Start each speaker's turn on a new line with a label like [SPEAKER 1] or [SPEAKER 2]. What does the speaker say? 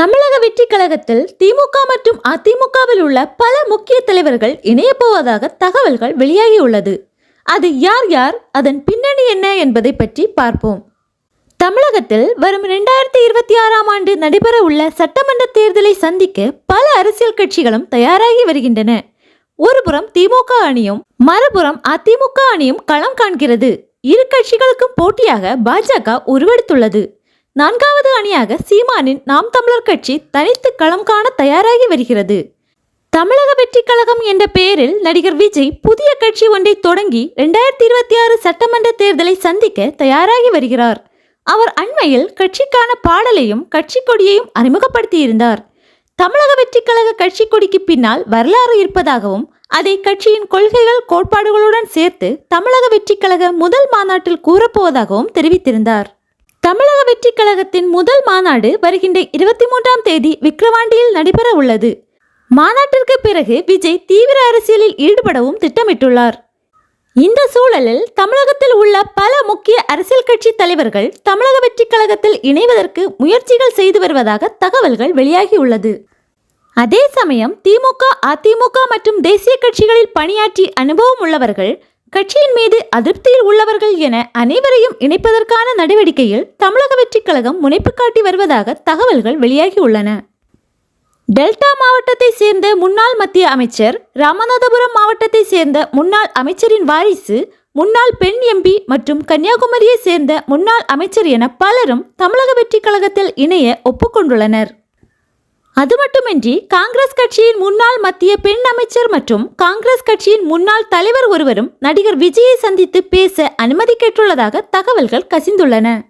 [SPEAKER 1] தமிழக வெற்றி கழகத்தில் திமுக மற்றும் அதிமுகவில் உள்ள பல முக்கிய தலைவர்கள் இணைய போவதாக தகவல்கள் வெளியாகியுள்ளது. அது யார் யார் அதன் பின்னணி என்ன என்பதை பற்றி பார்ப்போம். தமிழகத்தில் வரும் இரண்டாயிரத்தி இருபத்தி ஆறாம் ஆண்டு நடைபெற உள்ள சட்டமன்ற தேர்தலை சந்திக்க பல அரசியல் கட்சிகளும் தயாராகி வருகின்றன. ஒருபுறம் திமுக அணியும் மறுபுறம் அதிமுக அணியும் களம் காண்கிறது. இரு கட்சிகளுக்கும் போட்டியாக பாஜக உருவெடுத்துள்ளது. நான்காவது அணியாக சீமானின் நாம் தமிழர் கட்சி தனித்து களம் காண தயாராகி வருகிறது. தமிழக வெற்றி கழகம் என்ற பெயரில் நடிகர் விஜய் புதிய கட்சி ஒன்றை தொடங்கி இரண்டாயிரத்தி இருபத்தி ஆறு சட்டமன்ற தேர்தலை சந்திக்க தயாராகி வருகிறார். அவர் அண்மையில் கட்சிக்கான பாடலையும் கட்சி கொடியையும் அறிமுகப்படுத்தியிருந்தார். தமிழக வெற்றி கழக கட்சி கொடிக்கு பின்னால் வரலாறு இருப்பதாகவும் அதை கட்சியின் கொள்கைகள் கோட்பாடுகளுடன் சேர்த்து தமிழக வெற்றி கழக முதல் மாநாட்டில் கூறப்போவதாகவும் தெரிவித்திருந்தார். தமிழக வெற்றி கழகத்தின் முதல் மாநாடு வருகின்ற இருபத்தி மூன்றாம் தேதி விக்கிரவாண்டியில் நடைபெற உள்ளது. மாநாட்டிற்கு பிறகு விஜய் தீவிர அரசியலில் ஈடுபடவும் திட்டமிட்டுள்ளார். இந்த சூழலில் தமிழகத்தில் உள்ள பல முக்கிய அரசியல் கட்சி தலைவர்கள் தமிழக வெற்றி கழகத்தில் இணைவதற்கு முயற்சிகள் செய்து வருவதாக தகவல்கள் வெளியாகியுள்ளது. அதே சமயம் திமுக அதிமுக மற்றும் தேசிய கட்சிகளில் பணியாற்றி அனுபவம் உள்ளவர்கள் கட்சியின் மீது அதிருப்தியில் உள்ளவர்கள் என அனைவரையும் இணைப்பதற்கான நடவடிக்கையில் தமிழக வெற்றிக் கழகம் முனைப்பு காட்டி வருவதாக தகவல்கள் வெளியாகியுள்ளன. டெல்டா மாவட்டத்தை சேர்ந்த முன்னாள் மத்திய அமைச்சர் ராமநாதபுரம் மாவட்டத்தை சேர்ந்த முன்னாள் அமைச்சரின் வாரிசு முன்னாள் பெண் எம்பி மற்றும் கன்னியாகுமரியை சேர்ந்த முன்னாள் அமைச்சர் என பலரும் தமிழக வெற்றிக் கழகத்தில் இணைய ஒப்புக்கொண்டுள்ளனர். அது மட்டுமின்றி காங்கிரஸ் கட்சியின் முன்னாள் மத்திய பெண் அமைச்சர் மற்றும் காங்கிரஸ் கட்சியின் முன்னாள் தலைவர் ஒருவரும் நடிகர் விஜயை சந்தித்து பேச அனுமதி கேட்டுள்ளதாக தகவல்கள் கசிந்துள்ளன.